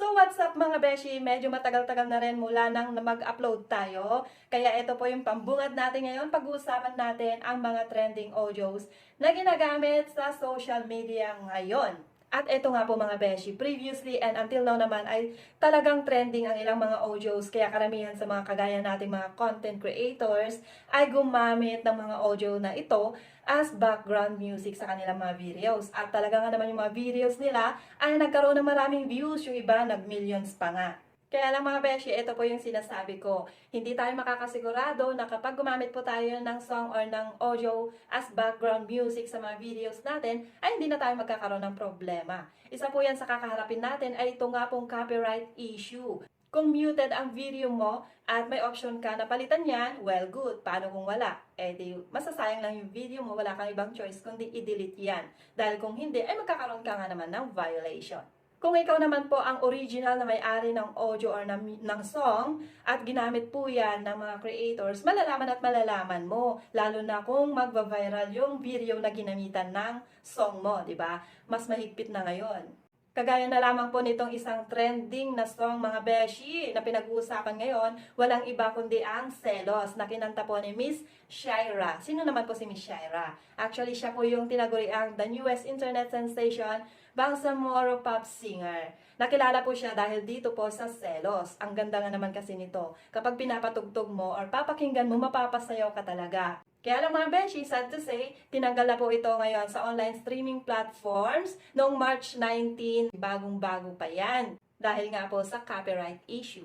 So what's up mga beshi? Medyo matagal-tagal na rin mula nang mag-upload tayo. Kaya ito po yung pambungad natin ngayon. Pag-uusapan natin ang mga trending audios na ginagamit sa social media ngayon. At ito nga po mga beshi, previously and until now naman ay talagang trending ang ilang mga audios kaya karamihan sa mga kagaya nating mga content creators ay gumamit ng mga audio na ito as background music sa kanilang mga videos. At talaga nga naman yung mga videos nila ay nagkaroon ng maraming views, yung iba nag-millions pa nga. Kaya lang mga beshi, ito po yung sinasabi ko. Hindi tayo makakasigurado na kapag gumamit po tayo ng song or ng audio as background music sa mga videos natin, ay hindi na tayo magkakaroon ng problema. Isa po yan sa kakaharapin natin ay ito nga pong copyright issue. Kung muted ang video mo at may option ka na palitan yan, well good. Paano kung wala? Eh di, masasayang lang yung video mo, wala kang ibang choice kundi i-delete yan. Dahil kung hindi, ay magkakaroon ka nga naman ng violation. Kung ikaw naman po ang original na may-ari ng audio or ng, ng song at ginamit po yan ng mga creators, malalaman at malalaman mo. Lalo na kung magva-viral yung video na ginamitan ng song mo, di ba? Mas mahigpit na ngayon. Kagaya na lamang po nitong isang trending na song mga beshi na pinag-uusapan ngayon, walang iba kundi ang Selos na kinanta po ni Miss Shaira. Sino naman po si Miss Shaira? Actually, siya po yung tinaguriang the newest internet sensation Bangsamoro pop singer. Nakilala po siya dahil dito po sa Selos. Ang ganda nga naman kasi nito. Kapag pinapatugtog mo or papakinggan mo, mapapasayaw ka talaga. Kaya lang mga beshi, sad to say, tinanggal na po ito ngayon sa online streaming platforms noong March 19. Bagong-bago pa yan. Dahil nga po sa copyright issue.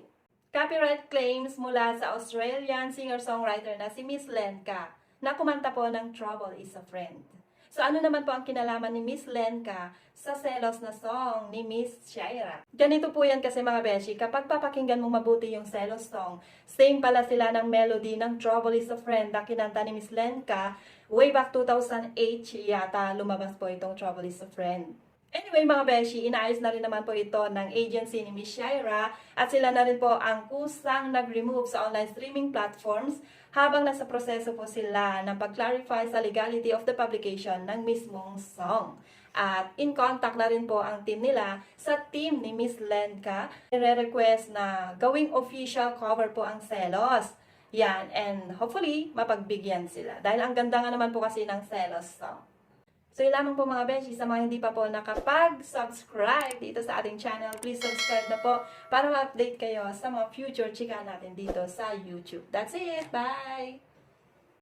Copyright claims mula sa Australian singer-songwriter na si Miss Lenka na kumanta po ng Trouble is a Friend. So ano naman po ang kinalaman ni Miss Lenka sa selos na song ni Miss Shaira? Ganito po yan kasi mga beshi, kapag papakinggan mo mabuti yung selos song, same pala sila ng melody ng Trouble is a Friend na kinanta ni Miss Lenka way back 2008 yata lumabas po itong Trouble is a Friend. Anyway mga beshi, inaayos na rin naman po ito ng agency ni Miss Shaira at sila na rin po ang kusang nag-remove sa online streaming platforms habang nasa proseso po sila ng pag-clarify sa legality of the publication ng mismong song. At in contact na rin po ang team nila sa team ni Miss Lenka. Nire-request na gawing official cover po ang Selos. Yan, and hopefully, mapagbigyan sila. Dahil ang ganda nga naman po kasi ng Selos song. So yun lamang po mga beshi, sa mga hindi pa po nakapag-subscribe dito sa ating channel, please subscribe na po para ma-update kayo sa mga future chika natin dito sa YouTube. That's it! Bye!